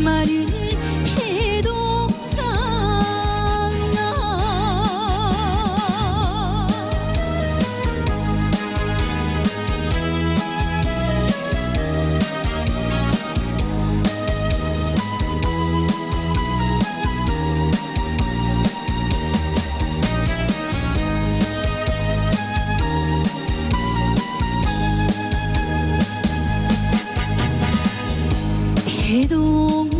Maria. 해도